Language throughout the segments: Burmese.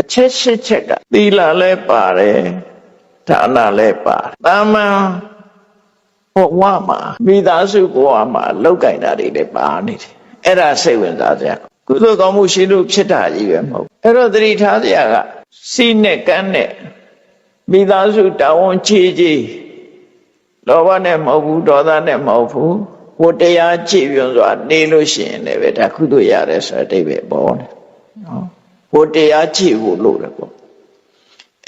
အချက်ရှစ်ချက်ကသီလလည်းပါတယ်ဒါနလည်းပါတယ်တာမန်ဘဝမှာမိသားစုဘဝမှာလောက်ကင်တာတွေလည်းပါနေတယ်အဲ့ဒါစိတ်ဝင်စားစရာကုသိုလ်ကောင်းမှုရှိလို့ဖြစ်တာကြီးပဲမဟုတ်အဲ့တော့သတိထားစရာကစီးနဲ့ကန်းနဲ့မိသားစုတာဝန်ချေချေလောဘနဲ့မဟုတ်ဘူးဒေါသနဲ့မဟုတ်ဘူးဟိုတရားကြည့်ပြွန်စွာနေလို့ရှိရင်လည်းပဲဒါကုသိုလ်ရတယ်ဆိုတဲ့အဓိပ္ပာယ်ပေါ်တယ်နော် ဟိုတရားကြည့်ဖို့လို့တယ်ပေါ့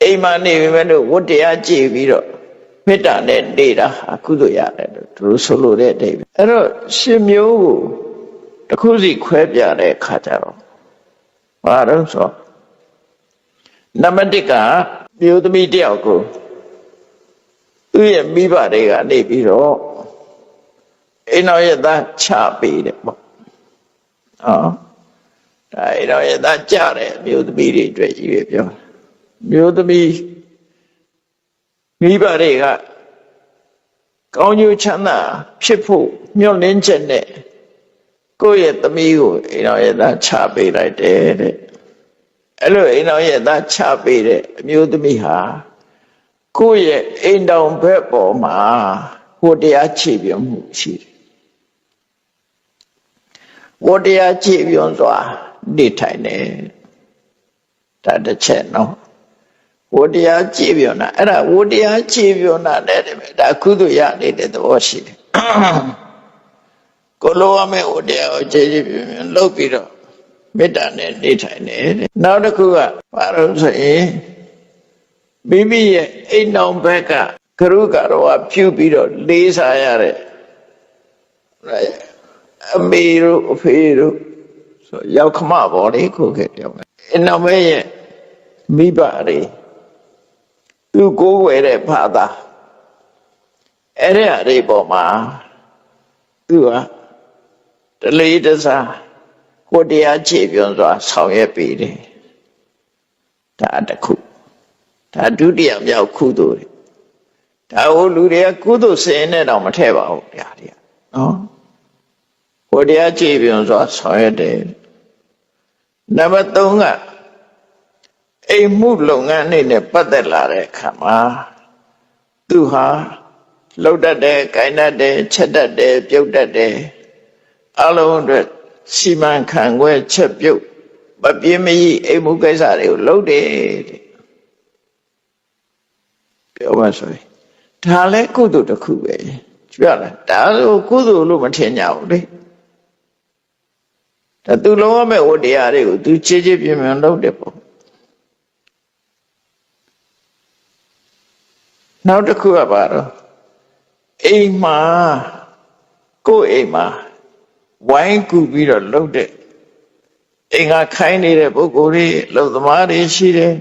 အိမ်မှာနေပြီမဲ့လို့ဝတ်တရားကြည့်ပြီးတော့မေတ္တာနဲ့နေတာဟာကုသိုလ်ရတယ်လို့သူတို့ဆိုလို့တဲ့အဓိပ္ပာယ်အဲ့တော့ရှင်မျိုးကိုတစ်ခုစီခွဲပြတဲ့အခါကျတော့ဘာလို့ဆိုနံပါတ်1ကမျိုးသမီးတယောက်ကိုသူ့ရဲ့မိဘတွေကနေပြီးတော့အိမ်တော်ရဲ့သားချပေးတယ်ပေါ့။ဟော ဒါအိမ်တော်ရဲ့သားကြတယ်မျိုးသမီးတွေအတွက်ကြီးပဲပြော။မျိုးသမီးမိဘတွေကကောင်းကျိုးချမ်းသာဖြစ်ဖို့မျှော်လင့်ချက်နဲ့ကိုယ့်ရဲ့သမီးကိုအိမ်တော်ရဲ့သားချပေးလိုက်တယ်တဲ့။အဲ့လိုအိမ်တော်ရဲ့သားချပေးတဲ့အမျိုးသမီးဟာကိုယ့်ရဲ့အိမ်တော်ဘက်ပေါ်မှာဟိုတရားခြေပြမှုရှိတယ်။ဝတရားခြေပြွန်စွာ နေထိုင်တယ်။ဒါတစ်ချက်နော်။ဝတရားခြေပြွန်တာအဲ့ဒါဝတရားခြေပြွန်တာနဲ့တည်းပဲဒါကုသရနေတဲ့သဘောရှိတယ်။ကိုလိုရမယ့်ဝတရားကိုခြေခြေပြွန်ပြွန်လုပ်ပြီးတော့မေတ္တာနဲ့နေထိုင်တယ်တဲ့။နောက်တစ်ခုကဘာလို့ဆိုရင်မိမိရဲ့အိမ်တော်ဘက်ကကရုကတော့ဖြူပြီးတော့လေးစားရတဲ့အမေတို့အဖေတို့ ဆိုရောက်ခမပေါ်လေခုခဲ့တယ်အိမ်တော်ဘက်ရဲ့မိဘတွေသူကိုးဝယ်တဲ့ဘာသာအဲ့ဒီအရေးပေါ်မှာသူကတလေးတစားကိုတရားခြေပြွန်စွာဆောင်ရွက်ပေးတယ်ဒါတစ်ခုဒါဒုတိယမြောက်ကုသိုလ်တွေဒါဟိုလူတွေကကုသိုလ်စင်နဲ့တော့မထည့်ပါဘူးဗျာဒီကနော်ဟိုတရားကြည်ပြွန်စွာဆောင်ရွက်တယ် နံပါတ်3ကအိမ်မှုလုပ်ငန်းနေနဲ့ပတ်သက်လာတဲ့အခါမှာသူဟာလှုပ်တတ်တယ်၊ကိုင်တတ်တယ်၊ချက်တတ်တယ်၊ပြုတ်တတ်တယ်အလုံးအတွက်စီမံခန့်ခွဲချက်ပြုတ်မပြင်းမကြီးအိမ်မှုကိစ္စတွေကိုလုပ်တယ်တဲ့ပြောမှဆိုရင်ဒါလည်းကုသိုလ်တစ်ခုပဲပြောလားဒါဆိုကုသိုလ်လို့မထင်ကြဘူးလေ ဒါသူလုံးဝမဲ့ဝတရားတွေကိုသူချေချေပြင်းပြင်းလုပ်တယ်ပေါ့နောက်တစ်ခုကပါတော့အိမ်မှာကိုယ့်အိမ်မှာဝိုင်းကူပြီးတော့လှုပ်တဲ့အိမ်ကခိုင်းနေတဲ့ပုဂ္ဂိုလ်တွေလှုပ်သမားတွေရှိတယ်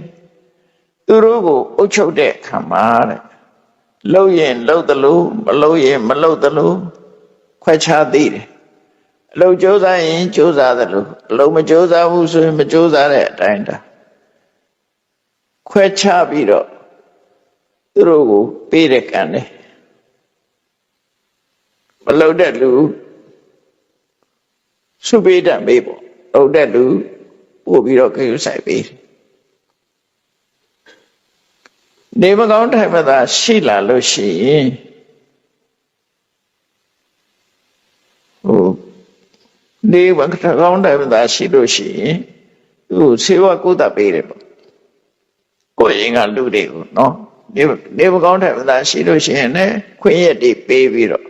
သူတို့ကိုအုပ်ချုပ်တဲ့အခါမှာတဲ့လှုပ်ရင်လှုပ်သလိုမလှုပ်ရင်မလှုပ်သလိုခွဲခြားသိတယ် အလုပ်ကြိုးစားရင်ကြိုးစားသလိုအလုပ်မကြိုးစားဘူးဆိုရင်မကြိုးစားတဲ့အတိုင်းတာခွဲခြားပြီးတော့သူတို့ကိုပေးတဲ့ကံတယ်မလှုပ်တဲ့လူစုပေးတတ်မေးပေါ့လှုပ်တဲ့လူပို့ပြီးတော့ခရုဆိုင်ပေးတယ်နေမကောင်းထိုင်မသာရှိလာလို့ရှိရင်ဟို နေမကောင်းထိုင်မသာရှိလို့ရှိရင်သူ့ဆေးဝါးကုသပေးတယ်ပေါ့ကိုယ်ရင်ကလူတွေကိုနော်နေနေမကောင်းထိုင်မသာရှိလို့ရှိရင်လည်းခွင့်ရက်တွေပေးပြီးတော့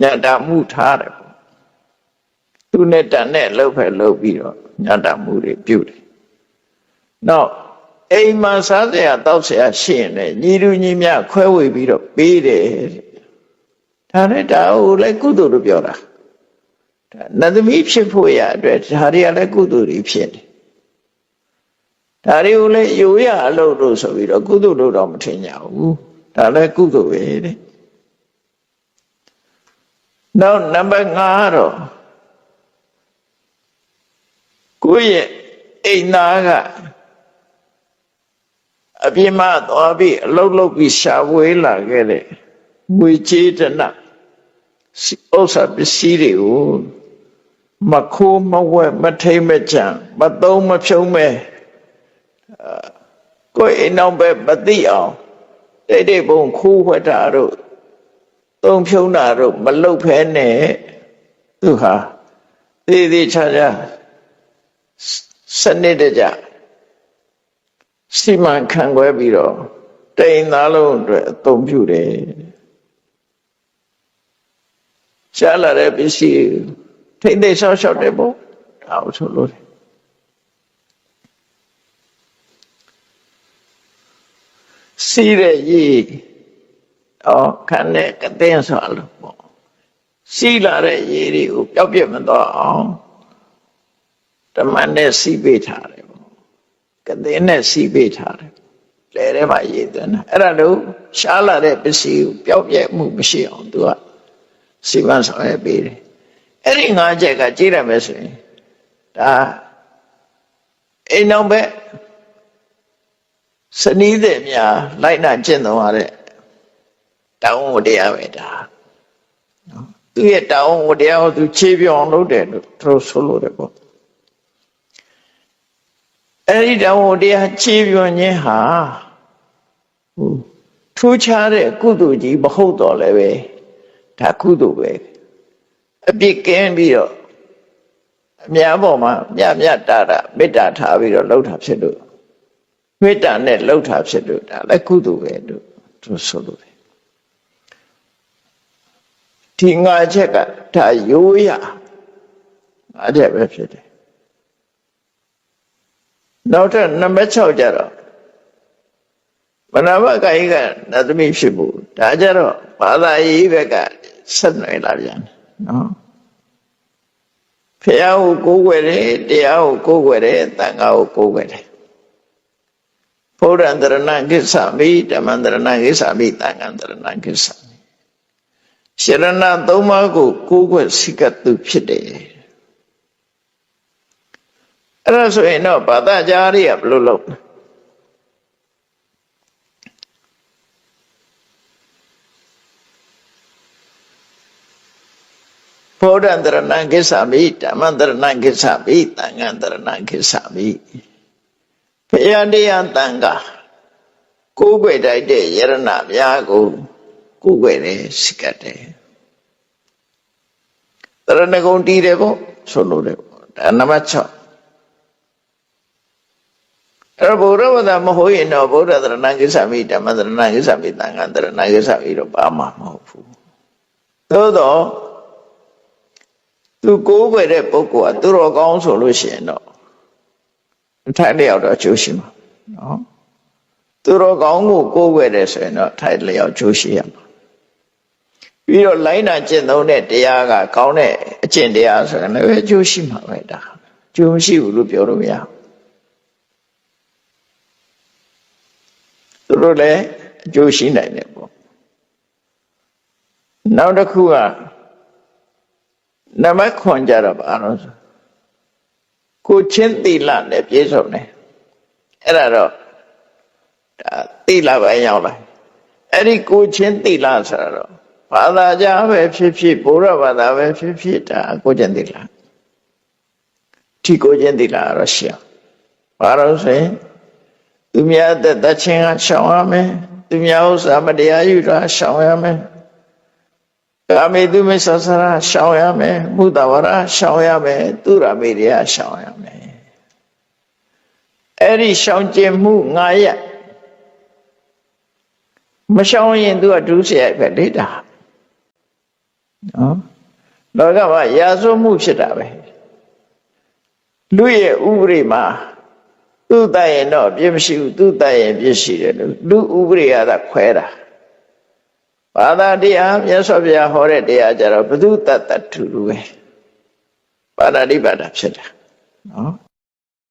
ညတာမှုထားတယ်ပေါ့သူနဲ့တန်နဲ့လှုပ်ဖက်လှုပ်ပြီးတော့ညတာမှုတွေပြုတယ်နောက်အိမ်မှာစားစရာတောက်စရာရှိရင်လည်းညီလူညီမြခွဲဝေပြီးတော့ပေးတယ် ဒါနဲ့ဒါကိုလည်းကုသိုလ်လို့ပြောတာဒါနတ်သမီးဖြစ်ဖို့ရအတွက်ဒါတွေကလည်းကုသိုလ်တွေဖြစ်တယ်ဒါတွေကိုလည်းယူရအလုပ်လို့ဆိုပြီးတော့ကုသိုလ်လို့တော့မထင်ကြဘူးဒါလည်းကုသိုလ်ပဲတဲ့နောက်နံပါတ်5ကတော့ကိုယ့်ရဲ့အိမ်သားကအပြင်းမသွားပြီးအလုတ်လုတ်ပြီးရှာဝေးလာခဲ့တဲ့ ငွေကြေးတနဥစ္စာပစ္စည်းတွေကိုမခိုးမဝဲမထိမ့်မကြံမသုံးမဖြုံးမဲကိုယ်အိမ်အောင်ပဲမသိအောင်တိတ်တိတ်ပုံခိုးဝှက်တာတို့သုံးဖြုံးတာတို့မလုတ်ဖဲနဲ့သူဟာသေးသေးချာချာစနစ်တကျစီမံခန့်ခွဲပြီးတော့တိမ်သားလုံးအတွက်အသုံးပြုတယ် ရှားလာတဲ့ပစ္စည်းထိမ့်သိဆောက်ရှောက်တယ်ပေါ့ဒါအောင်ဆိုလို့တယ်စီးတဲ့ရေတော့ခန်းနဲ့ကတဲ့ဆိုလို့ပေါ့စီးလာတဲ့ရေတွေကိုပျောက်ပြတ်မသွားအောင်ဓမ္မနဲ့စီးပေးထားတယ်ပေါ့ကတဲ့နဲ့စီးပေးထားတယ်လဲထဲမှာရေသွင်းတာအဲ့ဒါလို့ရှားလာတဲ့ပစ္စည်းကိုပျောက်ပြတ်မှုမရှိအောင်သူက စီမံဆောင်ရွက်ပေးတယ်အဲ့ဒီငါးချက်ကကြည့်ရမယ်ဆိုရင်ဒါအိမ်အောင်ပဲစနီးတဲ့များလိုက်နာကျင့်သုံးရတဲ့တောင်းဝတရားပဲဒါနော်သူရဲ့တောင်းဝတရားကိုသူခြေပြောင်းလုပ်တယ်လို့သူဆိုလို့တယ်ပေါ့အဲ့ဒီတောင်းဝတရားခြေပြောင်းခြင်းဟာဟိုထူးခြားတဲ့ကုသိုလ်ကြီးမဟုတ်တော့လည်းပဲ ဒါကုသိုလ်ပဲအပြစ်ကင်းပြီးတော့အများပေါ်မှာမြတ်မြတ်တာတာမေတ္တာထားပြီးတော့လှုပ်တာဖြစ်လို့မေတ္တာနဲ့လှုပ်တာဖြစ်လို့ဒါလည်းကုသိုလ်ပဲလို့သူဆိုလို့တယ်ဒီငါချက်ကဒါရိုးရငါချက်ပဲဖြစ်တယ်နောက်ထပ်နံပါတ်6ကျတော့ မနာမကာယကနတ်သမီးဖြစ်ဖို့ဒါကြတော့ဘာသာရေးဘက်ကဆက်နွယ်လာပြန်နော်ဖះကိုကိုးကွယ်တယ်တရားကိုကိုးကွယ်တယ်တန်ခါကိုကိုးကွယ်တယ်ဘုရားတရဏကိစ္ဆမိဓမ္မတရဏကိစ္ဆမိတန်ခါတရဏကိစ္ဆမိရှရဏသုံးပါးကိုကိုးကွယ်စိကတုဖြစ်တယ်အဲ့ဒါဆိုရင်တော့ဘာသာကြားရဘယ်လိုလုပ်လဲ ဘောဓန္တရဏကိစ္ဆမိဓမ္မန္တရဏကိစ္ဆမိသံဃန္တရဏကိစ္ဆမိဘုရားတရားတန်ခါကိုးကွယ်တိုက်တဲ့ယရဏများကိုကိုးကွယ်တယ်စိကတ်တယ်တရဏဂုံတည်တယ်ပေါ့ဆိုလို့တယ်ပေါ့ဒါနံပါတ်6အဲ့ဘုရားဝဒမဟုတ်ရင်တော့ဘုရားတရဏကိစ္ဆမိဓမ္မတရဏကိစ္ဆမိသံဃန္တရဏကိစ္ဆမိတော့ပါမှာမဟုတ်ဘူးသို့တော့ သူကိုးကွယ်တဲ့ပုဂ္ဂိုလ်ကသူတော်ကောင်းဆိုလို့ရှိရင်တော့ထိုက်လျောက်တော့ကျိုးရှိမှာနော်သူတော်ကောင်းကိုကိုးကွယ်တယ်ဆိုရင်တော့ထိုက်လျောက်ကျိုးရှိရမှာပြီးတော့လိုင်းနာကျင့်သုံးတဲ့တရားကကောင်းတဲ့အကျင့်တရားဆိုရင်လည်းကျိုးရှိမှာပဲဒါကျိုးမရှိဘူးလို့ပြောလို့မရသူတို့လည်းအကျိုးရှိနိုင်တယ်ပေါ့နောက်တစ်ခုက နမခွန်ကြတော့ဘာလို့ဆိုကိုချင်းသီလနဲ့ပြည့်စုံတယ်အဲ့ဒါတော့ဒါသီလပဲရောက်လာအဲ့ဒီကိုချင်းသီလဆိုတော့ဘာသာကြားပဲဖြစ်ဖြစ်ဘုရားဘာသာပဲဖြစ်ဖြစ်ဒါကိုချင်းသီလဒီကိုချင်းသီလတော့ရှင်းဘာလို့ဆိုရင်သူများတဲ့တချင်းကရှောင်ရမယ်သူများဥစ္စာမတရားယူတာရှောင်ရမယ် ကာမေတုမေသဆရာရှောင်ရမယ်မုဒဝရရှောင်ရမယ်သူရမေရိယရှောင်ရမယ်အဲ့ဒီရှောင်ကျင်မှုငါရက်မရှောင်ရင်သူကဒုစရိုက်ပဲလေတာနော်လောကမှာရာဇဝမှုဖြစ်တာပဲလူရဲ့ဥပရိမှာသူ့တတ်ရင်တော့ပြည့်မရှိဘူးသူ့တတ်ရင်ပြည့်ရှိတယ်လို့လူဥပရိယသာခွဲတာ ဘာသာတရားမြတ်စွာဘုရားဟောတဲ့တရားကြတော့ဘုသူတတ္တထူလူပဲပါဏာတိပါဒဖြစ်တာနော်